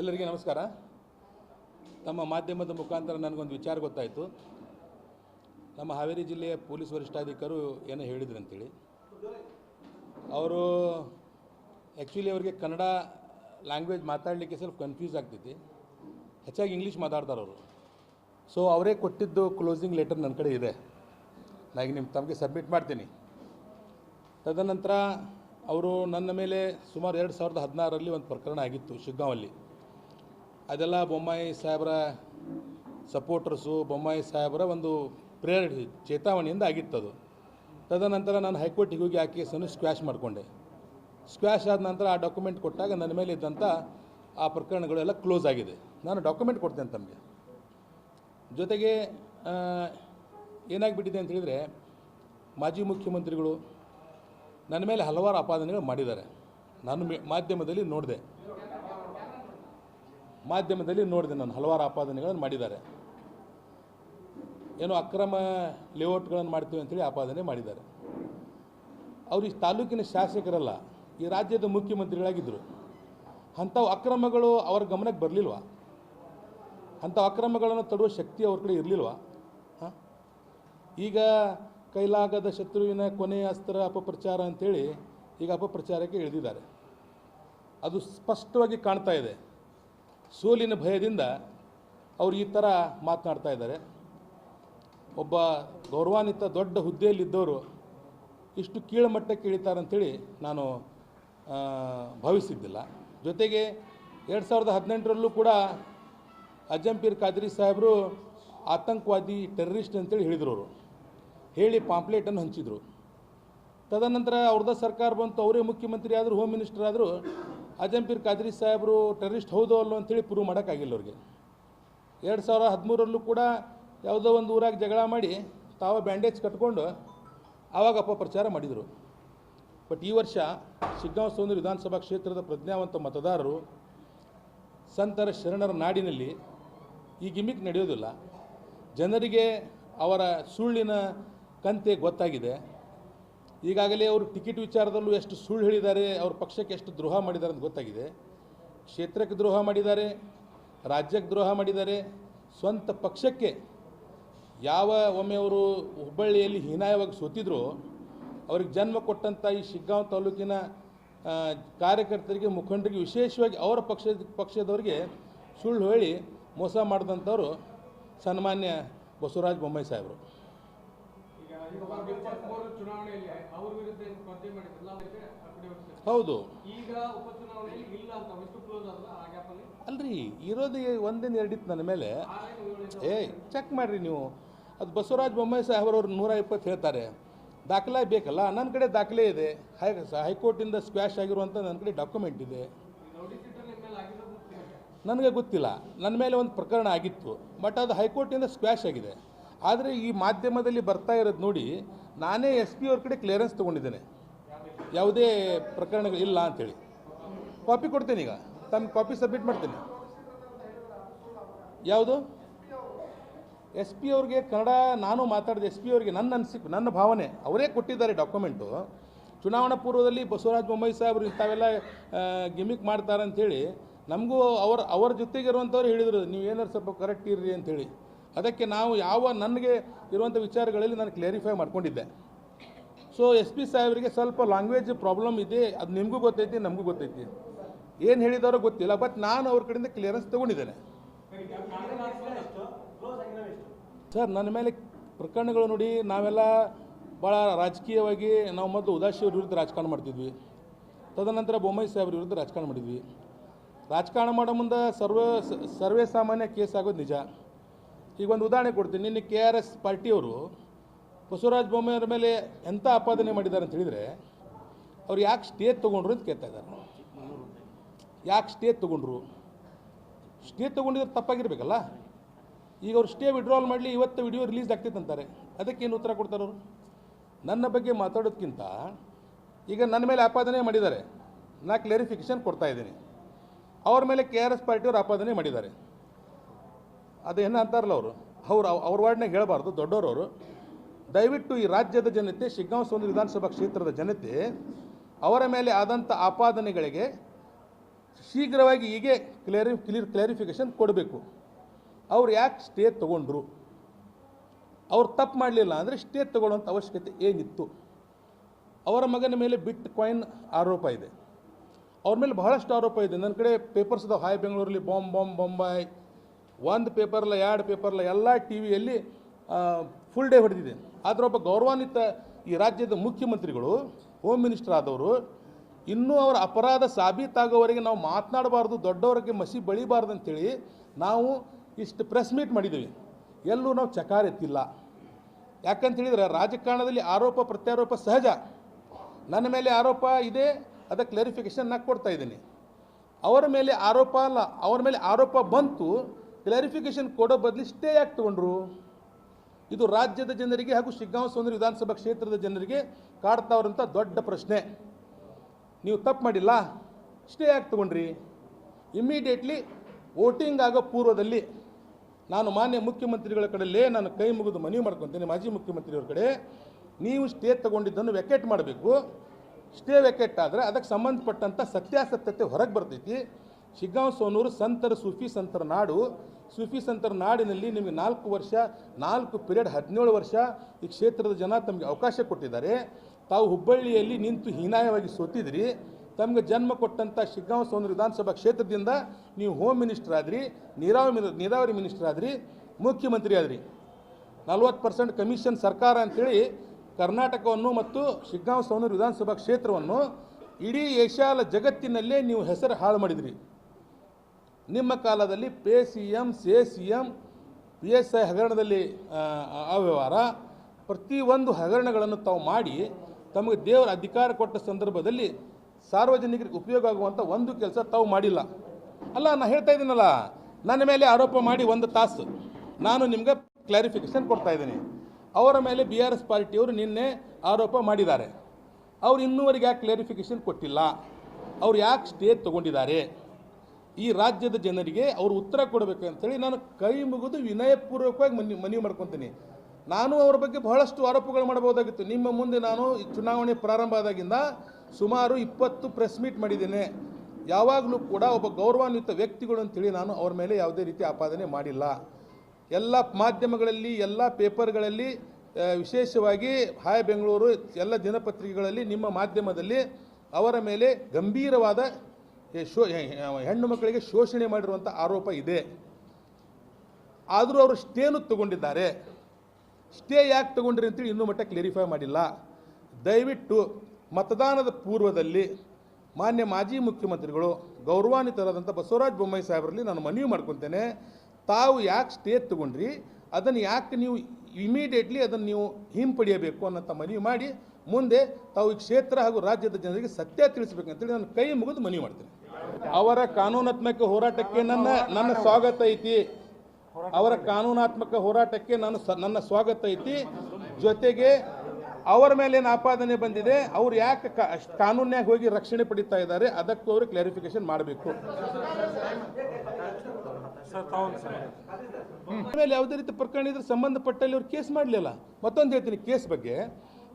ಎಲ್ಲರಿಗೆ ನಮಸ್ಕಾರ. ನಮ್ಮ ಮಾಧ್ಯಮದ ಮುಖಾಂತರ ನನಗೊಂದು ವಿಚಾರ ಗೊತ್ತಾಯಿತು. ನಮ್ಮ ಹಾವೇರಿ ಜಿಲ್ಲೆಯ ಪೊಲೀಸ್ ವರಿಷ್ಠಾಧಿಕಾರು ಏನೋ ಹೇಳಿದ್ರು ಅಂತೇಳಿ. ಅವರು ಆ್ಯಕ್ಚುಲಿ ಅವರಿಗೆ ಕನ್ನಡ ಲ್ಯಾಂಗ್ವೇಜ್ ಮಾತಾಡಲಿಕ್ಕೆ ಸ್ವಲ್ಪ ಕನ್ಫ್ಯೂಸ್ ಆಗ್ತೈತಿ. ಹೆಚ್ಚಾಗಿ ಇಂಗ್ಲೀಷ್ ಮಾತಾಡ್ತಾರೆ ಅವರು. ಸೊ ಅವರೇ ಕೊಟ್ಟಿದ್ದು ಕ್ಲೋಸಿಂಗ್ ಲೆಟರ್ ನನ್ನ ಕಡೆ ಇದೆ. ನಾನು ನಿಮ್ಮ ತಮಗೆ ಸಬ್ಮಿಟ್ ಮಾಡ್ತೀನಿ. ತದನಂತರ, ಅವರು ನನ್ನ ಮೇಲೆ ಸುಮಾರು ಎರಡು ಸಾವಿರದ ಹದಿನಾರರಲ್ಲಿ ಒಂದು ಪ್ರಕರಣ ಆಗಿತ್ತು ಶಿಗ್ಗಾಂವಲ್ಲಿ ಅದೆಲ್ಲ ಬೊಮ್ಮಾಯಿ ಸಾಹೇಬರ ಸಪೋರ್ಟರ್ಸು, ಬೊಮ್ಮಾಯಿ ಸಾಹೇಬರ ಒಂದು ಪ್ರೇರಣೆ ಚೇತಾವಣೆಯಿಂದ ಆಗಿತ್ತದು. ತದನಂತರ ನಾನು ಹೈಕೋರ್ಟಿಗೆ ಹೋಗಿ ಆ ಕೇಸನ್ನು ಸ್ಕ್ವ್ಯಾಶ್ ಮಾಡಿಕೊಂಡೆ. ಸ್ಕ್ವ್ಯಾಶ್ ಆದ ನಂತರ ಆ ಡಾಕ್ಯುಮೆಂಟ್ ಕೊಟ್ಟಾಗ ನನ್ನ ಮೇಲೆ ಇದ್ದಂಥ ಆ ಪ್ರಕರಣಗಳೆಲ್ಲ ಕ್ಲೋಸ್ ಆಗಿದೆ. ನಾನು ಡಾಕ್ಯುಮೆಂಟ್ ಕೊಡ್ತೇನೆ ತಮಗೆ. ಜೊತೆಗೆ ಏನಾಗಿಬಿಟ್ಟಿದೆ ಅಂತ ಹೇಳಿದರೆ, ಮಾಜಿ ಮುಖ್ಯಮಂತ್ರಿಗಳು ನನ್ನ ಮೇಲೆ ಹಲವಾರು ಆಪಾದನೆಗಳು ಮಾಡಿದ್ದಾರೆ. ನಾನು ಮಾಧ್ಯಮದಲ್ಲಿ ನೋಡಿದೆ. ಮಾಧ್ಯಮದಲ್ಲಿ ನೋಡಿದೆ ನಾನು, ಹಲವಾರು ಆಪಾದನೆಗಳನ್ನು ಮಾಡಿದ್ದಾರೆ. ಏನೋ ಅಕ್ರಮ ಲೇಔಟ್ಗಳನ್ನು ಮಾಡ್ತೀವಿ ಅಂತೇಳಿ ಆಪಾದನೆ ಮಾಡಿದ್ದಾರೆ. ಅವರು ಈ ತಾಲೂಕಿನ ಶಾಸಕರಲ್ಲ, ಈ ರಾಜ್ಯದ ಮುಖ್ಯಮಂತ್ರಿಗಳಾಗಿದ್ದರು. ಅಂಥವು ಅಕ್ರಮಗಳು ಅವರ ಗಮನಕ್ಕೆ ಬರಲಿಲ್ವ? ಅಂಥ ಅಕ್ರಮಗಳನ್ನು ತಡುವ ಶಕ್ತಿ ಅವ್ರ ಕಡೆ ಇರಲಿಲ್ವ? ಈಗ ಕೈಲಾಗದ ಶತ್ರುವಿನ ಕೊನೆಯ ಅಸ್ತ್ರ ಅಪಪ್ರಚಾರ ಅಂಥೇಳಿ ಈಗ ಅಪಪ್ರಚಾರಕ್ಕೆ ಇಳಿದಿದ್ದಾರೆ. ಅದು ಸ್ಪಷ್ಟವಾಗಿ ಕಾಣ್ತಾ ಇದೆ. ಸೋಲಿನ ಭಯದಿಂದ ಅವರು ಈ ಥರ ಮಾತನಾಡ್ತಾ ಇದ್ದಾರೆ. ಒಬ್ಬ ಗೌರವಾನ್ವಿತ ದೊಡ್ಡ ಹುದ್ದೆಯಲ್ಲಿದ್ದವರು ಇಷ್ಟು ಕೀಳುಮಟ್ಟಕ್ಕೆ ಇಳಿತಾರೆ ಅಂಥೇಳಿ ನಾನು ಭಾವಿಸಿದ್ದಿಲ್ಲ. ಜೊತೆಗೆ ಎರಡು ಸಾವಿರದ ಹದಿನೆಂಟರಲ್ಲೂ ಕೂಡ ಅಜಂಪೀರ್ ಖಾದ್ರಿ ಸಾಹೇಬರು ಆತಂಕವಾದಿ ಟೆರರಿಸ್ಟ್ ಅಂತೇಳಿ ಹೇಳಿದರು ಅವರು ಹೇಳಿ ಪಾಂಪ್ಲೇಟನ್ನು ಹಂಚಿದರು. ತದನಂತರ ಅವ್ರದ್ದ ಸರ್ಕಾರ ಬಂತು, ಅವರೇ ಮುಖ್ಯಮಂತ್ರಿ ಆದರೂ, ಹೋಮ್ ಮಿನಿಸ್ಟರ್ ಆದರು ಅಜಂಪೀರ್ ಖಾದ್ರಿ ಸಾಹೇಬರು ಟೆರರಿಸ್ಟ್ ಹೌದೋ ಅಲ್ಲೋ ಅಂತೇಳಿ ಪ್ರೂವ್ ಮಾಡೋಕ್ಕಾಗಿಲ್ಲ ಅವ್ರಿಗೆ. ಎರಡು ಸಾವಿರ ಹದಿಮೂರರಲ್ಲೂ ಕೂಡ ಯಾವುದೋ ಒಂದು ಊರಾಗ ಜಗಳ ಮಾಡಿ ತಾವ ಬ್ಯಾಂಡೇಜ್ ಕಟ್ಕೊಂಡು ಆವಾಗ ಅಪಪ್ರಚಾರ ಮಾಡಿದರು. ಬಟ್ ಈ ವರ್ಷ ಶಿಗ್ಗಾಂವ ಸೌಂದರ್ಯ ವಿಧಾನಸಭಾ ಕ್ಷೇತ್ರದ ಪ್ರಜ್ಞಾವಂತ ಮತದಾರರು ಸಂತರ ಶರಣರ ನಾಡಿನಲ್ಲಿ ಈ ಗಿಮಿಕ್ ನಡೆಯೋದಿಲ್ಲ. ಜನರಿಗೆ ಅವರ ಸುಳ್ಳಿನ ಕಂತೆ ಗೊತ್ತಾಗಿದೆ. ಈಗಾಗಲೇ ಅವರು ಟಿಕೆಟ್ ವಿಚಾರದಲ್ಲೂ ಎಷ್ಟು ಸುಳ್ಳು ಹೇಳಿದ್ದಾರೆ, ಅವ್ರ ಪಕ್ಷಕ್ಕೆ ಎಷ್ಟು ದ್ರೋಹ ಮಾಡಿದ್ದಾರೆ ಅಂತ ಗೊತ್ತಾಗಿದೆ. ಕ್ಷೇತ್ರಕ್ಕೆ ದ್ರೋಹ ಮಾಡಿದ್ದಾರೆ, ರಾಜ್ಯಕ್ಕೆ ದ್ರೋಹ ಮಾಡಿದ್ದಾರೆ, ಸ್ವಂತ ಪಕ್ಷಕ್ಕೆ ಯಾವ ಒಮ್ಮೆ ಅವರು ಹುಬ್ಬಳ್ಳಿಯಲ್ಲಿ ಹೀನಾಯವಾಗಿ ಸೋತಿದ್ರು, ಅವ್ರಿಗೆ ಜನ್ಮ ಕೊಟ್ಟಂಥ ಈ ಶಿಗ್ಗಾಂವ್ ತಾಲೂಕಿನ ಕಾರ್ಯಕರ್ತರಿಗೆ, ಮುಖಂಡರಿಗೆ, ವಿಶೇಷವಾಗಿ ಅವರ ಪಕ್ಷ, ಪಕ್ಷದವರಿಗೆ ಸುಳ್ಳು ಹೇಳಿ ಮೋಸ ಮಾಡಿದಂಥವರು ಸನ್ಮಾನ್ಯ ಬಸವರಾಜ ಬೊಮ್ಮಾಯಿ ಸಾಹೇಬರು. ಚುನಾವಣೆಯಲ್ಲಿ ಅವ್ರ ವಿರುದ್ಧ ಸ್ಪರ್ಧೆ ಮಾಡಿದ್ರಲ್ಲ. ಹೌದು. ಈಗ ಉಪಚುನಾವಣೆಯಲ್ಲಿ ಇಲ್ಲ ಅಂತ ಎಷ್ಟು ಕ್ಲೋಸ್ ಅಲ್ಲ ಆ ಗ್ಯಾಪಲ್ಲಿ ಅಲ್ರಿ ಇರೋದು ಒಂದಿನ ಎರಡಿತ್ತು ನನ್ನ ಮೇಲೆ. ಏ ಚೆಕ್ ಮಾಡಿರಿ ನೀವು. ಅದು ಬಸವರಾಜ ಬೊಮ್ಮಾಯಿ ಸಾಹೇಬರವ್ರು ನೂರ ಇಪ್ಪತ್ತು ಹೇಳ್ತಾರೆ. ದಾಖಲೆ ಬೇಕಲ್ಲ ನನ್ನ ಕಡೆ ದಾಖಲೆ ಇದೆ. ಹೈ ಹೈಕೋರ್ಟಿಂದ ಸ್ಕ್ವಾಶ್ ಆಗಿರುವಂಥ ನನ್ನ ಕಡೆ ಡಾಕ್ಯುಮೆಂಟ್ ಇದೆ. ನನಗೆ ಗೊತ್ತಿಲ್ಲ. ನನ್ನ ಮೇಲೆ ಒಂದು ಪ್ರಕರಣ ಆಗಿತ್ತು. ಬಟ್ ಅದು ಹೈಕೋರ್ಟಿಂದ ಸ್ಕ್ವಾಶ್ ಆಗಿದೆ. ಆದರೆ ಈ ಮಾಧ್ಯಮದಲ್ಲಿ ಬರ್ತಾ ಇರೋದು ನೋಡಿ ನಾನೇ ಎಸ್ ಪಿ ಅವ್ರ ಕಡೆ ಕ್ಲಿಯರೆನ್ಸ್ ತೊಗೊಂಡಿದ್ದೇನೆ. ಯಾವುದೇ ಪ್ರಕರಣಗಳಿಲ್ಲ ಅಂಥೇಳಿ ಕಾಪಿ ಕೊಡ್ತೇನೆ ಈಗ. ತಮ್ಮ ಕಾಪಿ ಸಬ್ಮಿಟ್ ಮಾಡ್ತೇನೆ. ಯಾವುದು? ಎಸ್ ಪಿ ಅವ್ರಿಗೆ ಕನ್ನಡ, ನಾನು ಮಾತಾಡಿದ ಎಸ್ ಪಿ ಅವ್ರಿಗೆ ನನ್ನ ಅನಿಸಿಕೆ, ನನ್ನ ಭಾವನೆ, ಅವರೇ ಕೊಟ್ಟಿದ್ದಾರೆ ಡಾಕ್ಯುಮೆಂಟು. ಚುನಾವಣಾ ಪೂರ್ವದಲ್ಲಿ ಬಸವರಾಜ ಬೊಮ್ಮಾಯಿ ಸಾಹೇಬರು ಇಂಥವೆಲ್ಲ ಗಿಮಿಕ್ ಮಾಡ್ತಾರೆ ಅಂಥೇಳಿ ನಮಗೂ ಅವರ ಅವರ ಜೊತೆಗಿರುವಂಥವ್ರು ಹೇಳಿದರು ನೀವು ಏನಾರು ಸ್ವಲ್ಪ ಕರೆಕ್ಟ್ ಇರ್ರಿ ಅಂಥೇಳಿ ಅದಕ್ಕೆ ನಾವು ಯಾವ ನನಗೆ ಇರುವಂಥ ವಿಚಾರಗಳಲ್ಲಿ ನಾನು ಕ್ಲಿಯರಿಫೈ ಮಾಡ್ಕೊಂಡಿದ್ದೆ. ಸೊ ಎಸ್ ಪಿ ಸಾಹೇಬರಿಗೆ ಸ್ವಲ್ಪ ಲ್ಯಾಂಗ್ವೇಜ್ ಪ್ರಾಬ್ಲಮ್ ಇದೆ, ಅದು ನಿಮಗೂ ಗೊತ್ತೈತಿ, ನಮಗೂ ಗೊತ್ತೈತಿ. ಏನು ಹೇಳಿದಾರೋ ಗೊತ್ತಿಲ್ಲ ಬಟ್ ನಾನು ಅವ್ರ ಕಡೆಯಿಂದ ಕ್ಲಿಯರೆನ್ಸ್ ತೊಗೊಂಡಿದ್ದೇನೆ. ಸರ್ ನನ್ನ ಮೇಲೆ ಪ್ರಕರಣಗಳು ನೋಡಿ, ನಾವೆಲ್ಲ ಭಾಳ ರಾಜಕೀಯವಾಗಿ ನಾವು ಮೊದಲು ಉದಾಸಿ ಅವ್ರ ವಿರುದ್ಧ ರಾಜಕಾರಣ ಮಾಡ್ತಿದ್ವಿ. ತದನಂತರ ಬೊಮ್ಮಾಯಿ ಸಾಹೇಬ್ರ ವಿರುದ್ಧ ರಾಜಕಾರಣ ಮಾಡಿದ್ವಿ. ರಾಜಕಾರಣ ಮಾಡೋ ಮುಂದೆ ಸರ್ವ, ಸರ್ವೇ ಸಾಮಾನ್ಯ ಕೇಸ್ ಆಗೋದು ನಿಜ. ಈಗ ಒಂದು ಉದಾಹರಣೆ ಕೊಡ್ತೀನಿ. ನಿನ್ನೆ ಕೆ ಆರ್ ಎಸ್ ಪಾರ್ಟಿಯವರು ಬಸವರಾಜ ಬೊಮ್ಮಾಯಿ ಮೇಲೆ ಎಂಥ ಆಪಾದನೆ ಮಾಡಿದ್ದಾರೆ ಅಂತ ಹೇಳಿದರೆ, ಅವ್ರು ಯಾಕೆ ಸ್ಟೇ ತೊಗೊಂಡ್ರು ಅಂತ ಕೇಳ್ತಾ ಇದ್ದಾರೆ. ಯಾಕೆ ಸ್ಟೇ ತೊಗೊಂಡ್ರು? ಸ್ಟೇ ತೊಗೊಂಡಿದ್ರೆ ತಪ್ಪಾಗಿರ್ಬೇಕಲ್ಲ? ಈಗ ಅವ್ರು ಸ್ಟೇ ವಿಡ್ರಾಲ್ ಮಾಡಲಿ ಇವತ್ತು ವಿಡಿಯೋ ರಿಲೀಸ್ ಆಗ್ತೈತೆ ಅಂತಾರೆ. ಅದಕ್ಕೇನು ಉತ್ತರ ಕೊಡ್ತಾರೆ ಅವರು? ನನ್ನ ಬಗ್ಗೆ ಮಾತಾಡೋದಕ್ಕಿಂತ ಈಗ ನನ್ನ ಮೇಲೆ ಆಪಾದನೆ ಮಾಡಿದ್ದಾರೆ. ನಾ ಕ್ಲಾರಿಫಿಕೇಷನ್ ಕೊಡ್ತಾ ಇದ್ದೀನಿ. ಅವ್ರ ಮೇಲೆ ಕೆ ಆರ್ ಎಸ್ ಪಾರ್ಟಿಯವರು ಆಪಾದನೆ ಮಾಡಿದ್ದಾರೆ. ಅದೇನು ಅಂತಾರಲ್ಲ ಅವರು? ಅವ್ರು ಅವ್ರ ವಾರ್ಡ್ನಾಗ ಹೇಳಬಾರ್ದು ದೊಡ್ಡವರವರು ದಯವಿಟ್ಟು ಈ ರಾಜ್ಯದ ಜನತೆ ಶಿಗ್ಗಾಂವ್ ಸೋಂದ್ರ ವಿಧಾನಸಭಾ ಕ್ಷೇತ್ರದ ಜನತೆ, ಅವರ ಮೇಲೆ ಆದಂಥ ಆಪಾದನೆಗಳಿಗೆ ಶೀಘ್ರವಾಗಿ ಹೀಗೆ ಕ್ಲಿಯರಿ, ಕ್ಲಿಯರ್ ಕ್ಲಾರಿಫಿಕೇಷನ್ ಕೊಡಬೇಕು. ಅವ್ರು ಯಾಕೆ ಸ್ಟೇ ತೊಗೊಂಡ್ರು? ಅವ್ರು ತಪ್ಪು ಮಾಡಲಿಲ್ಲ ಅಂದರೆ ಸ್ಟೇ ತೊಗೊಳ್ಳೋಂಥ ಅವಶ್ಯಕತೆ ಏನಿತ್ತು? ಅವರ ಮಗನ ಮೇಲೆ ಬಿಟ್ ಕಾಯಿನ್ ಆರೋಪ ಇದೆ. ಅವ್ರ ಮೇಲೆ ಬಹಳಷ್ಟು ಆರೋಪ ಇದೆ. ನನ್ನ ಕಡೆ ಪೇಪರ್ಸ್ ಅದಾವೆ, ಹಾಯ್ ಬೆಂಗಳೂರಲ್ಲಿ, ಬಾಂಬ್ ಬಾಂಬ್, ಬೊಂಬಾಯ್. ಒಂದು ಪೇಪರ್ಲ, ಎರಡು ಪೇಪರ್ಲ ಎಲ್ಲ ಟಿ ವಿಯಲ್ಲಿ ಫುಲ್ ಡೇ ಹೊಡೆದಿದೆ. ಆದರೆ ಒಬ್ಬ ಗೌರವಾನ್ವಿತ ಈ ರಾಜ್ಯದ ಮುಖ್ಯಮಂತ್ರಿಗಳು ಹೋಮ್ ಮಿನಿಸ್ಟರ್ ಆದವರು, ಇನ್ನೂ ಅವರ ಅಪರಾಧ ಸಾಬೀತಾಗೋವರೆಗೆ ನಾವು ಮಾತನಾಡಬಾರ್ದು, ದೊಡ್ಡವರಿಗೆ ಮಸಿ ಬಳಿಬಾರ್ದು ಅಂತೇಳಿ ನಾವು ಇಷ್ಟು ಪ್ರೆಸ್ ಮೀಟ್ ಮಾಡಿದ್ದೀವಿ. ಎಲ್ಲೂ ನಾವು ಚಕಾರ ಎತ್ತಿಲ್ಲ. ಯಾಕಂತ ಹೇಳಿದ್ರೆ ರಾಜಕಾರಣದಲ್ಲಿ ಆರೋಪ, ಪ್ರತ್ಯಾರೋಪ ಸಹಜ. ನನ್ನ ಮೇಲೆ ಆರೋಪ ಇದೆ, ಅದಕ್ಕೆ ಕ್ಲಾರಿಫಿಕೇಷನ್ ನಾನು ಕೊಡ್ತಾ ಇದ್ದೀನಿ. ಅವರ ಮೇಲೆ ಆರೋಪ ಅಲ್ಲ, ಅವರ ಮೇಲೆ ಆರೋಪ ಬಂತು ಕ್ಲಾರಿಫಿಕೇಷನ್ ಕೊಡೋ ಬದಲು ಸ್ಟೇ ಯಾಕೆ ತಗೊಂಡ್ರು? ಇದು ರಾಜ್ಯದ ಜನರಿಗೆ ಹಾಗೂ ಶಿಗ್ಗಾಂವ ಸೌಂದರ್ಯ ವಿಧಾನಸಭಾ ಕ್ಷೇತ್ರದ ಜನರಿಗೆ ಕಾಡ್ತಾವ್ರಂಥ ದೊಡ್ಡ ಪ್ರಶ್ನೆ. ನೀವು ತಪ್ಪು ಮಾಡಿಲ್ಲ. ಸ್ಟೇ ಯಾಕೆ ತಗೊಂಡ್ರಿ? ಇಮ್ಮಿಡಿಯೇಟ್ಲಿ ವೋಟಿಂಗ್ ಆಗೋ ಪೂರ್ವದಲ್ಲಿ ನಾನು ಮಾನ್ಯ ಮುಖ್ಯಮಂತ್ರಿಗಳ ಕಡೆಯಲ್ಲೇ ನಾನು ಕೈ ಮುಗಿದು ಮನವಿ ಮಾಡ್ಕೊತೀನಿ, ಮಾಜಿ ಮುಖ್ಯಮಂತ್ರಿಯವ್ರ ಕಡೆ. ನೀವು ಸ್ಟೇ ತಗೊಂಡಿದ್ದನ್ನು ವೆಕೆಟ್ ಮಾಡಬೇಕು. ಸ್ಟೇ ವೆಕೆಟ್ ಆದರೆ ಅದಕ್ಕೆ ಸಂಬಂಧಪಟ್ಟಂಥ ಸತ್ಯಾಸತ್ಯತೆ ಹೊರಗೆ ಬರ್ತೈತಿ. ಶಿಗ್ಗಾಂವ್ ಸೋನೂರು ಸಂತರ ಸೂಫಿ ಸಂತರ ನಾಡು. ಸೂಫಿ ಸಂತರ ನಾಡಿನಲ್ಲಿ ನಿಮಗೆ ನಾಲ್ಕು ವರ್ಷ, ನಾಲ್ಕು ಪಿರಿಯಡ್ ಹದಿನೇಳು ವರ್ಷ ಈ ಕ್ಷೇತ್ರದ ಜನ ತಮಗೆ ಅವಕಾಶ ಕೊಟ್ಟಿದ್ದಾರೆ. ತಾವು ಹುಬ್ಬಳ್ಳಿಯಲ್ಲಿ ನಿಂತು ಹೀನಾಯವಾಗಿ ಸೋತಿದ್ರಿ. ತಮಗೆ ಜನ್ಮ ಕೊಟ್ಟಂಥ ಶಿಗ್ಗಾಂವ್ ಸೋನೂರು ವಿಧಾನಸಭಾ ಕ್ಷೇತ್ರದಿಂದ ನೀವು ಹೋಮ್ ಮಿನಿಸ್ಟರ್ ಆದ್ರಿ, ನೀರಾವರಿ ನೀರಾವರಿ ಮಿನಿಸ್ಟರ್ ಆದ್ರಿ, ಮುಖ್ಯಮಂತ್ರಿ ಆದ್ರಿ. ನಲ್ವತ್ತು ಪರ್ಸೆಂಟ್ ಕಮಿಷನ್ ಸರ್ಕಾರ ಅಂತೇಳಿ ಕರ್ನಾಟಕವನ್ನು ಮತ್ತು ಶಿಗ್ಗಾಂವ್ ಸೋನೂರು ವಿಧಾನಸಭಾ ಕ್ಷೇತ್ರವನ್ನು ಇಡೀ ಏಷ್ಯಾಲ ಜಗತ್ತಿನಲ್ಲೇ ನೀವು ಹೆಸರು ಹಾಳು ಮಾಡಿದ್ರಿ. ನಿಮ್ಮ ಕಾಲದಲ್ಲಿ pay C M say C M P S I ಹಗರಣದಲ್ಲಿ ಅವ್ಯವಹಾರ. ಪ್ರತಿಯೊಂದು ಹಗರಣಗಳನ್ನು ತಾವು ಮಾಡಿ ತಮಗೆ ದೇವರ ಅಧಿಕಾರ ಕೊಟ್ಟ ಸಂದರ್ಭದಲ್ಲಿ ಸಾರ್ವಜನಿಕರಿಗೆ ಉಪಯೋಗ ಆಗುವಂಥ ಒಂದು ಕೆಲಸ ತಾವು ಮಾಡಿಲ್ಲ. ಅಲ್ಲ ನಾನು ಹೇಳ್ತಾ ಇದ್ದೀನಲ್ಲ, ನನ್ನ ಮೇಲೆ ಆರೋಪ ಮಾಡಿ ಒಂದು ತಾಸು. ನಾನು ನಿಮಗೆ ಕ್ಲಾರಿಫಿಕೇಷನ್ ಕೊಡ್ತಾ ಇದ್ದೀನಿ. ಅವರ ಮೇಲೆ ಬಿ ಆರ್ ಎಸ್ ಪಾರ್ಟಿಯವರು ನಿನ್ನೆ ಆರೋಪ ಮಾಡಿದ್ದಾರೆ. ಅವ್ರು ಇನ್ನೂವರೆಗೆ ಯಾಕೆ ಕ್ಲಾರಿಫಿಕೇಷನ್ ಕೊಟ್ಟಿಲ್ಲ? ಅವ್ರು ಯಾಕೆ ಸ್ಟೇ ತೊಗೊಂಡಿದ್ದಾರೆ? ಈ ರಾಜ್ಯದ ಜನರಿಗೆ ಅವರು ಉತ್ತರ ಕೊಡಬೇಕು ಅಂತೇಳಿ ನಾನು ಕೈ ಮುಗಿದು ವಿನಯಪೂರ್ವಕವಾಗಿ ಮನಿ ಮನವಿ ಮಾಡ್ಕೊತೀನಿ. ನಾನು ಅವರ ಬಗ್ಗೆ ಬಹಳಷ್ಟು ಆರೋಪಗಳು ಮಾಡಬಹುದಾಗಿತ್ತು. ನಿಮ್ಮ ಮುಂದೆ ನಾನು ಈ ಚುನಾವಣೆ ಪ್ರಾರಂಭ ಆದಾಗಿಂದ ಸುಮಾರು ಇಪ್ಪತ್ತು ಪ್ರೆಸ್ ಮೀಟ್ ಮಾಡಿದ್ದೇನೆ. ಯಾವಾಗಲೂ ಕೂಡ ಒಬ್ಬ ಗೌರವಾನ್ವಿತ ವ್ಯಕ್ತಿಗಳು ಅಂತೇಳಿ ನಾನು ಅವ್ರ ಮೇಲೆ ಯಾವುದೇ ರೀತಿ ಆಪಾದನೆ ಮಾಡಿಲ್ಲ. ಎಲ್ಲ ಮಾಧ್ಯಮಗಳಲ್ಲಿ, ಎಲ್ಲ ಪೇಪರ್ಗಳಲ್ಲಿ ವಿಶೇಷವಾಗಿ ಹಾಯ್ ಬೆಂಗಳೂರು, ಎಲ್ಲ ದಿನಪತ್ರಿಕೆಗಳಲ್ಲಿ ನಿಮ್ಮ ಮಾಧ್ಯಮದಲ್ಲಿ ಅವರ ಮೇಲೆ ಗಂಭೀರವಾದ ಶೋ ಹೆಣ್ಣು ಮಕ್ಕಳಿಗೆ ಶೋಷಣೆ ಮಾಡಿರುವಂಥ ಆರೋಪ ಇದೆ. ಆದರೂ ಅವರು ಸ್ಟೇನು ತಗೊಂಡಿದ್ದಾರೆ. ಸ್ಟೇ ಯಾಕೆ ತಗೊಂಡ್ರಿ ಅಂತೇಳಿ ಇನ್ನೂ ಮಟ್ಟ ಕ್ಲಿಯರಿಫೈ ಮಾಡಿಲ್ಲ. ದಯವಿಟ್ಟು ಮತದಾನದ ಪೂರ್ವದಲ್ಲಿ ಮಾನ್ಯ ಮಾಜಿ ಮುಖ್ಯಮಂತ್ರಿಗಳು ಗೌರವಾನ್ವಿತರಾದಂಥ ಬಸವರಾಜ ಬೊಮ್ಮಾಯಿ ಸಾಹೇಬರಲ್ಲಿ ನಾನು ಮನವಿ ಮಾಡ್ಕೊತೇನೆ. ತಾವು ಯಾಕೆ ಸ್ಟೇ ತಗೊಂಡ್ರಿ? ಅದನ್ನು ಯಾಕೆ ನೀವು ಇಮಿಡಿಯೇಟ್ಲಿ ಅದನ್ನು ನೀವು ಹಿಂಪಡೆಯಬೇಕು ಅನ್ನೋಂಥ ಮನವಿ ಮಾಡಿ ಮುಂದೆ ತಾವು ಈ ಕ್ಷೇತ್ರ ಹಾಗೂ ರಾಜ್ಯದ ಜನರಿಗೆ ಸತ್ಯ ತಿಳಿಸ್ಬೇಕಂತೇಳಿ ನಾನು ಕೈ ಮುಗಿದು ಮನವಿ ಮಾಡ್ತೇನೆ. ಅವರ ಕಾನೂನಾತ್ಮಕ ಹೋರಾಟಕ್ಕೆ ನನ್ನ ನನ್ನ ಸ್ವಾಗತ ಐತಿ. ಅವರ ಕಾನೂನಾತ್ಮಕ ಹೋರಾಟಕ್ಕೆ ನಾನು ನನ್ನ ಸ್ವಾಗತ ಐತಿ. ಜೊತೆಗೆ ಅವರ ಮೇಲೆ ಏನು ಆಪಾದನೆ ಬಂದಿದೆ ಅವ್ರು ಯಾಕೆ ಕಾನೂನ್ಯಾಗ ಹೋಗಿ ರಕ್ಷಣೆ ಪಡಿತಾ ಇದ್ದಾರೆ ಅದಕ್ಕೂ ಅವರು ಕ್ಲಾರಿಫಿಕೇಶನ್ ಮಾಡಬೇಕು. ಆಮೇಲೆ ಯಾವುದೇ ರೀತಿ ಪ್ರಕರಣ ಇದ್ರೆ ಸಂಬಂಧಪಟ್ಟಲ್ಲಿ ಅವ್ರು ಕೇಸ್ ಮಾಡಲಿಲ್ಲ. ಮತ್ತೊಂದು ಹೇಳ್ತೀನಿ ಕೇಸ್ ಬಗ್ಗೆ.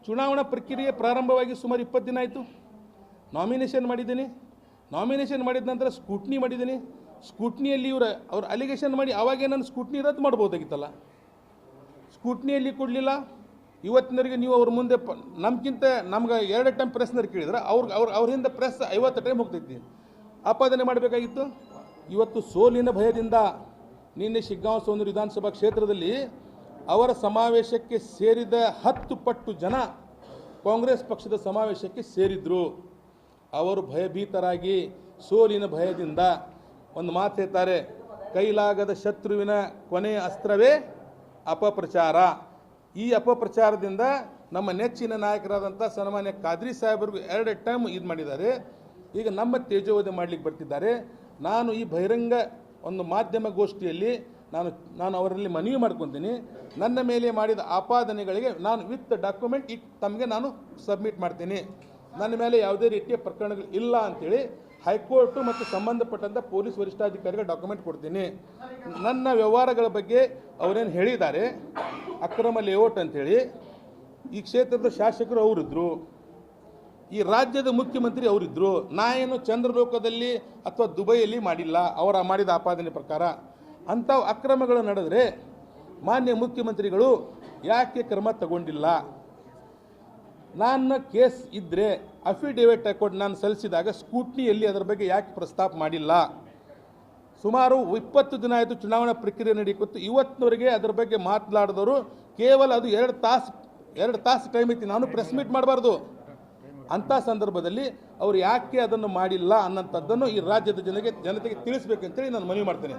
ಚುನಾವಣಾ ಪ್ರಕ್ರಿಯೆ ಪ್ರಾರಂಭವಾಗಿ ಸುಮಾರು ಇಪ್ಪತ್ತು ದಿನ ಆಯಿತು. ನಾಮಿನೇಷನ್ ಮಾಡಿದ್ದೀನಿ. ನಾಮಿನೇಷನ್ ಮಾಡಿದ ನಂತರ ಸ್ಕೂಟ್ನಿ ಮಾಡಿದ್ದೀನಿ. ಸ್ಕೂಟ್ನಿಯಲ್ಲಿ ಇವರು ಅವ್ರ ಅಲಿಗೇಷನ್ ಮಾಡಿ ಅವಾಗೇ ನಾನು ಸ್ಕೂಟ್ನಿ ರದ್ದು ಮಾಡ್ಬೋದಾಗಿತ್ತಲ್ಲ. ಸ್ಕೂಟ್ನಿಯಲ್ಲಿ ಕೊಡಲಿಲ್ಲ. ಇವತ್ತಿನವರೆಗೆ ನೀವು ಅವ್ರ ಮುಂದೆ ಪ ನಮ್ಗಿಂತ ನಮ್ಗೆ ಎರಡು ಟೈಮ್ ಪ್ರೆಸ್ನವ್ರು ಕೇಳಿದ್ರೆ ಅವ್ರಿಗೆ ಅವ್ರ ಅವ್ರ ಹಿಂದೆ ಪ್ರೆಸ್ ಐವತ್ತು ಟೈಮ್ ಹೋಗ್ತೈತಿ. ಆಪಾದನೆ ಮಾಡಬೇಕಾಗಿತ್ತು. ಇವತ್ತು ಸೋಲಿನ ಭಯದಿಂದ ನಿನ್ನೆ ಶಿಗ್ಗಾಂವ ಸೋಂದೂರು ವಿಧಾನಸಭಾ ಕ್ಷೇತ್ರದಲ್ಲಿ ಅವರ ಸಮಾವೇಶಕ್ಕೆ ಸೇರಿದ ಹತ್ತು ಪಟ್ಟು ಜನ ಕಾಂಗ್ರೆಸ್ ಪಕ್ಷದ ಸಮಾವೇಶಕ್ಕೆ ಸೇರಿದ್ರು. ಅವರು ಭಯಭೀತರಾಗಿ ಸೋಲಿನ ಭಯದಿಂದ ಒಂದು ಮಾತು ಹೇಳ್ತಾರೆ, ಕೈಲಾಗದ ಶತ್ರುವಿನ ಕೊನೆಯ ಅಸ್ತ್ರವೇ ಅಪಪ್ರಚಾರ. ಈ ಅಪಪ್ರಚಾರದಿಂದ ನಮ್ಮ ನೆಚ್ಚಿನ ನಾಯಕರಾದಂಥ ಸನ್ಮಾನ್ಯ ಖಾದ್ರಿ ಸಾಹೇಬರಿಗೂ ಎರಡು ಟೈಮ್ ಇದು ಮಾಡಿದ್ದಾರೆ. ಈಗ ನಮ್ಮ ತೇಜೋವಧೆ ಮಾಡಲಿಕ್ಕೆ ಬರ್ತಿದ್ದಾರೆ. ನಾನು ಈ ಬಹಿರಂಗ ಒಂದು ಮಾಧ್ಯಮ ಗೋಷ್ಠಿಯಲ್ಲಿ ನಾನು ನಾನು ಅವರಲ್ಲಿ ಮನವಿ ಮಾಡ್ಕೊತೀನಿ. ನನ್ನ ಮೇಲೆ ಮಾಡಿದ ಆಪಾದನೆಗಳಿಗೆ ನಾನು ವಿತ್ ಡಾಕ್ಯುಮೆಂಟ್ ಇಟ್ ತಮಗೆ ನಾನು ಸಬ್ಮಿಟ್ ಮಾಡ್ತೀನಿ. ನನ್ನ ಮೇಲೆ ಯಾವುದೇ ರೀತಿಯ ಪ್ರಕರಣಗಳು ಇಲ್ಲ ಅಂತೇಳಿ ಹೈಕೋರ್ಟು ಮತ್ತು ಸಂಬಂಧಪಟ್ಟಂಥ ಪೊಲೀಸ್ ವರಿಷ್ಠಾಧಿಕಾರಿಗೆ ಡಾಕ್ಯುಮೆಂಟ್ ಕೊಡ್ತೀನಿ. ನನ್ನ ವ್ಯವಹಾರಗಳ ಬಗ್ಗೆ ಅವರೇನು ಹೇಳಿದ್ದಾರೆ, ಅಕ್ರಮ ಲೇಔಟ್ ಅಂಥೇಳಿ ಈ ಕ್ಷೇತ್ರದ ಶಾಸಕರು ಅವರಿದ್ದರು ಈ ರಾಜ್ಯದ ಮುಖ್ಯಮಂತ್ರಿ ಅವರಿದ್ದರು ನಾ ಏನು ಚಂದ್ರಲೋಕದಲ್ಲಿ ಅಥವಾ ದುಬೈಯಲ್ಲಿ ಮಾಡಿಲ್ಲ, ಅವರ ಮಾಡಿದ ಆಪಾದನೆ ಪ್ರಕಾರ ಅಂಥ ಅಕ್ರಮಗಳು ನಡೆದರೆ ಮಾನ್ಯ ಮುಖ್ಯಮಂತ್ರಿಗಳು ಯಾಕೆ ಕ್ರಮ ತಗೊಂಡಿಲ್ಲ? ನನ್ನ ಕೇಸ್ ಇದ್ದರೆ ಅಫಿಡೇವಿಟ್ ಹಾಕೊಂಡು ನಾನು ಸಲ್ಲಿಸಿದಾಗ ಸ್ಕೂಟ್ನಿಯಲ್ಲಿ ಅದರ ಬಗ್ಗೆ ಯಾಕೆ ಪ್ರಸ್ತಾಪ ಮಾಡಿಲ್ಲ? ಸುಮಾರು ಇಪ್ಪತ್ತು ದಿನ ಆಯಿತು ಚುನಾವಣಾ ಪ್ರಕ್ರಿಯೆ ನಡೀಕೊತ್ತು ಇವತ್ತಿನವರೆಗೆ ಅದರ ಬಗ್ಗೆ ಮಾತನಾಡಿದವರು ಕೇವಲ ಅದು ಎರಡು ತಾಸು ಎರಡು ತಾಸು ಟೈಮ್ ಐತಿ. ನಾನು ಪ್ರೆಸ್ ಮೀಟ್ ಮಾಡಬಾರ್ದು. ಅಂಥ ಸಂದರ್ಭದಲ್ಲಿ ಅವರು ಯಾಕೆ ಅದನ್ನು ಮಾಡಿಲ್ಲ ಅನ್ನೋಂಥದ್ದನ್ನು ಈ ರಾಜ್ಯದ ಜನಗೆ ಜನತೆಗೆ ತಿಳಿಸ್ಬೇಕಂತೇಳಿ ನಾನು ಮನವಿ ಮಾಡ್ತೇನೆ.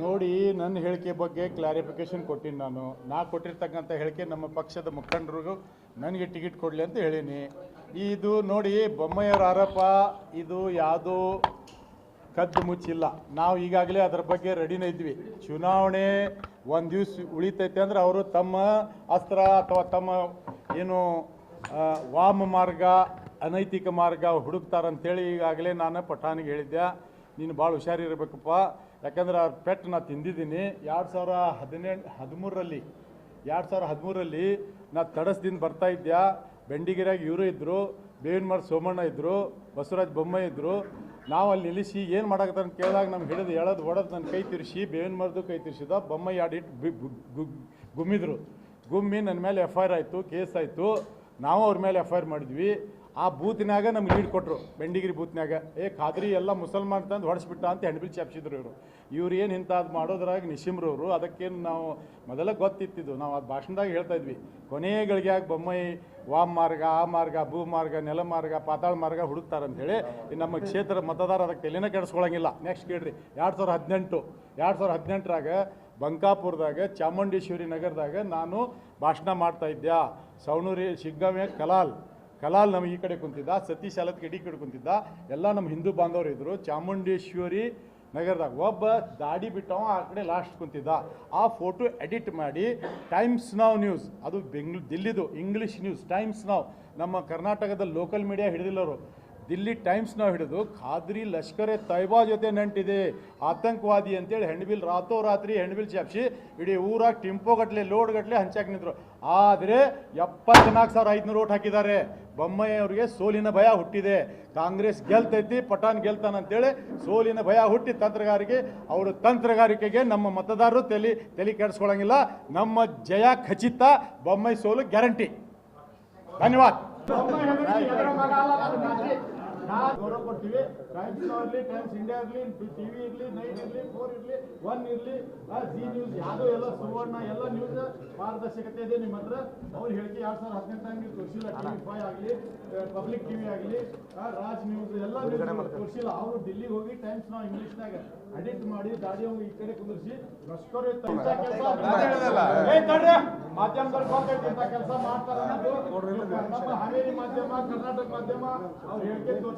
ನೋಡಿ ನನ್ನ ಹೇಳಿಕೆ ಬಗ್ಗೆ ಕ್ಲಾರಿಫಿಕೇಶನ್ ಕೊಟ್ಟಿನಿ ನಾನು. ನಾ ಕೊಟ್ಟಿರ್ತಕ್ಕಂಥ ಹೇಳಿಕೆ ನಮ್ಮ ಪಕ್ಷದ ಮುಖಂಡರಿಗೂ ನನಗೆ ಟಿಕೆಟ್ ಕೊಡಲಿ ಅಂತ ಹೇಳೀನಿ. ಇದು ನೋಡಿ ಬೊಮ್ಮಯ್ಯವ್ರ ಆರೋಪ ಇದು ಯಾವುದೋ ಕದ್ದು ಮುಚ್ಚಿಲ್ಲ. ನಾವು ಈಗಾಗಲೇ ಅದರ ಬಗ್ಗೆ ರೆಡಿನೇ ಇದ್ವಿ. ಚುನಾವಣೆ ಒಂದು ದಿವ್ಸ ಉಳಿತೈತೆ ಅಂದ್ರೆ ಅವರು ತಮ್ಮ ಅಸ್ತ್ರ ಅಥವಾ ತಮ್ಮ ಏನು ವಾಮ ಮಾರ್ಗ, ಅನೈತಿಕ ಮಾರ್ಗ ಹುಡುಕ್ತಾರಂತೇಳಿ ಈಗಾಗಲೇ ನಾನು ಪಠಾಣಿಗೆ ಹೇಳಿದ್ದೆ. ನೀನು ಭಾಳ ಹುಷಾರಿರಬೇಕಪ್ಪ ಯಾಕಂದ್ರೆ ಅವ್ರ ಪೆಟ್ಟು ನಾ ತಿಂದಿದ್ದೀನಿ. ಎರಡು ಸಾವಿರ ಹದಿನೆಂಟು, ಹದಿಮೂರರಲ್ಲಿ, ಎರಡು ಸಾವಿರ ಹದಿಮೂರಲ್ಲಿ ನಾ ತಡಸ್ದಿಂದ ಬರ್ತಾ ಇದ್ದೆ ಬೆಂಡಿಗೆರೆಯಾಗಿ ಇವರು ಇದ್ದರು ಬೇವಿನಮರ ಸೋಮಣ್ಣ ಇದ್ದರು ಬಸವರಾಜ ಬೊಮ್ಮಾಯಿ ಇದ್ದರು ನಾವು ಅಲ್ಲಿ ನಿಲ್ಲಿಸಿ ಏನು ಮಾಡಕತ್ತ ಅಂತ ಕೇಳಿದಾಗ ನಮ್ಗೆ ಹಿಡಿದು ಎಳದು ಹೊಡೆದು ನನ್ನ ಕೈ ತಿರ್ಸಿ, ಬೇವಿನ ಮರದು ಕೈ ತಿರ್ಸಿದ ಬೊಮ್ಮಯ್ಯ ಆಡಿಟ್ಟು ಗುಮ್ಮಿದ್ರು. ಗುಮ್ಮಿ ನನ್ನ ಮೇಲೆ ಎಫ್ ಐ ಆರ್ ಆಯಿತು, ಕೇಸ್ ಆಯಿತು. ನಾವು ಅವ್ರ ಮೇಲೆ ಎಫ್ ಐ ಆರ್ ಮಾಡಿದ್ವಿ. ಆ ಬೂತ್ನಾಗ ನಮ್ಗೆ ಲೀಡ್ ಕೊಟ್ಟರು ಬೆಂಡಿಗಿರಿ ಬೂತ್ನಾಗ ಏ, ಖಾದ್ರಿ ಎಲ್ಲ ಮುಸಲ್ಮಾನ್ ತಂದು ಹೊಡೆಸ್ಬಿಟ್ಟ ಅಂತ ಹೆಣ್ಬಿಲ್ ಚಾಪ್ಸಿದ್ರು ಇವರು. ಇವ್ರು ಏನು ಇಂಥದ್ದು ಮಾಡೋದ್ರಾಗ ನಿಶಿಮ್ರವರು ಅದಕ್ಕೇನು ನಾವು ಮೊದಲ ಗೊತ್ತಿತ್ತಿದ್ದು, ನಾವು ಅದು ಭಾಷಣದಾಗ ಹೇಳ್ತಾ ಇದ್ವಿ. ಕೊನೆಯ ಗಳಿಗ್ಯಾಗ ಬೊಮ್ಮಾಯಿ ವಾಮ್ ಮಾರ್ಗ, ಆ ಮಾರ್ಗ, ಭೂ ಮಾರ್ಗ, ನೆಲ ಮಾರ್ಗ, ಪಾತಾಳ ಮಾರ್ಗ ಹುಡುಕ್ತಾರಂತೇಳಿ ಈ ನಮ್ಮ ಕ್ಷೇತ್ರ ಮತದಾರ ಅದಕ್ಕೆ ತಲೆನೇ ಕೆಡಿಸ್ಕೊಳಂಗಿಲ್ಲ. ನೆಕ್ಸ್ಟ್ ಕೇಳ್ರಿ, ಎರಡು ಸಾವಿರದ ಹದಿನೆಂಟು, ಎರಡು ಸಾವಿರದ ಹದಿನೆಂಟರಾಗ ಬಂಕಾಪುರದಾಗ, ಚಾಮುಂಡೇಶ್ವರಿ ನಗರದಾಗ ನಾನು ಭಾಷಣ ಮಾಡ್ತಾ ಇದ್ದೆ ಸವಣೂರಿ ಶಿಗ್ಗಾಮೆ ಕಲಾಲ್. ಕಲಾಲ್ ನಮ್ಮ ಈ ಕಡೆ ಕುಂತಿದ್ದ, ಸತೀಶ್ ಅಲತ್ ಈ ಕಡೆ ಕುಂತಿದ್ದ, ಎಲ್ಲ ನಮ್ಮ ಹಿಂದೂ ಬಾಂಧವರು ಇದ್ದರು ಚಾಮುಂಡೇಶ್ವರಿ ನಗರದಾಗ ಒಬ್ಬ ದಾಡಿ ಬಿಟ್ಟವ ಆ ಕಡೆ ಲಾಸ್ಟ್ ಕುಂತಿದ್ದ. ಆ ಫೋಟೋ ಎಡಿಟ್ ಮಾಡಿ ಟೈಮ್ಸ್ ನಾವ್ ನ್ಯೂಸ್ ಅದು ಬೆಂಗ್ಳೂರು, ದಿಲ್ಲಿದು ಇಂಗ್ಲೀಷ್ ನ್ಯೂಸ್ ಟೈಮ್ಸ್ ನಾವ್ ನಮ್ಮ ಕರ್ನಾಟಕದ ಲೋಕಲ್ ಮೀಡಿಯಾ ಹಿಡಿದಿಲ್ಲವರು. ದಿಲ್ಲಿ ಟೈಮ್ಸ್ನ ಹಿಡಿದು ಖಾದ್ರಿ, ಲಷ್ಕರೆ ತೈಬಾ ಜೊತೆ ನಂಟಿದೆ. ಆತಂಕವಾದಿ ಅಂತೇಳಿ ಹೆಣ್ಬಿಲ್ ರಾತ್ರೋರಾತ್ರಿ ಹೆಣ್ಬಿಲ್ ಚಾಪ್ಸಿ ಇಡೀ ಊರಾಗ ಟಿಂಪೋ ಗಟ್ಲೆ, ಲೋಡ್ ಗಟ್ಲೆ ಹಂಚಾಕ್ ನಿಂತರು. ಆದರೆ ಎಪ್ಪತ್ನಾಲ್ಕು ಸಾವಿರ ಐದುನೂರು ಓಟ್ ಹಾಕಿದ್ದಾರೆ. ಬೊಮ್ಮಯ್ಯ ಅವರಿಗೆ ಸೋಲಿನ ಭಯ ಹುಟ್ಟಿದೆ. ಕಾಂಗ್ರೆಸ್ ಗೆಲ್ತೈತಿ, ಪಠಾಣ್ ಗೆಲ್ತಾನಂತೇಳಿ ಸೋಲಿನ ಭಯ ಹುಟ್ಟಿ ತಂತ್ರಗಾರಿಕೆ ಅವರು ತಂತ್ರಗಾರಿಕೆಗೆ ನಮ್ಮ ಮತದಾರರು ತಲೆ ತಲೆ ಕೆಡಿಸ್ಕೊಳ್ಳಂಗಿಲ್ಲ ನಮ್ಮ ಜಯ ಖಚಿತ ಬೊಮ್ಮೈ ಸೋಲು ಗ್ಯಾರಂಟಿ. ಧನ್ಯವಾದ. ಗೌರವ ಕೊಡ್ತೀವಿ. ಟೈಮ್ಸ್ ಇರಲಿ ಟೈಮ್ಸ್ ಇಂಡಿಯಾ ಇರಲಿ ಟಿವಿ ಇರಲಿ ನೈಟ್ ಇರಲಿ ಫೋರ್ ಇರಲಿ ಒನ್ ಇರಲಿ ಜಿ ನ್ಯೂಸ್ ಯಾವುದೋ ಎಲ್ಲ ಸುವರ್ಣ ಎಲ್ಲ ನ್ಯೂಸ್ ಪಾರದರ್ಶಕತೆ ಇದೆ ನಿಮ್ಮ ಹತ್ರ. ಅವ್ರು ಹೇಳಿಕೆ ಎರಡ್ ಸಾವಿರದ ಹದಿನೆಂಟರಾಗ ನೀವು ತೋರಿಸಿಲ್ಲ ಟಿವಿ ಫೈವ್ ಆಗಲಿ ಪಬ್ಲಿಕ್ ಟಿವಿ ಆಗಲಿ ರಾಜ್ ನ್ಯೂಸ್ ಎಲ್ಲ ನ್ಯೂಸ್ ತೋರಿಸಿಲ್ಲ ಅವರು ಡೆಲ್ಲಿಗೆ ಹೋಗಿ ಟೈಮ್ಸ್ ನಾವು ಇಂಗ್ಲಿಷ್ನಾಗ ಅಡಿಟ್ ಮಾಡಿ ದಾಡಿ ಈ ಕಡೆ ಕುಂದಿರಿಸಿ ಮಾಧ್ಯಮದಲ್ಲಿ ಗೊತ್ತೈತಿ ಇಂಥ ಕೆಲಸ ಮಾಡ್ತಾರೆ ಅನ್ನೋದು. ನಮ್ಮ ಹಾವೇರಿ ಮಾಧ್ಯಮ ಕರ್ನಾಟಕ ಮಾಧ್ಯಮ ಅವ್ರು ಹೇಳಿಕೆ ತೋರಿಸಿಲ್ಲ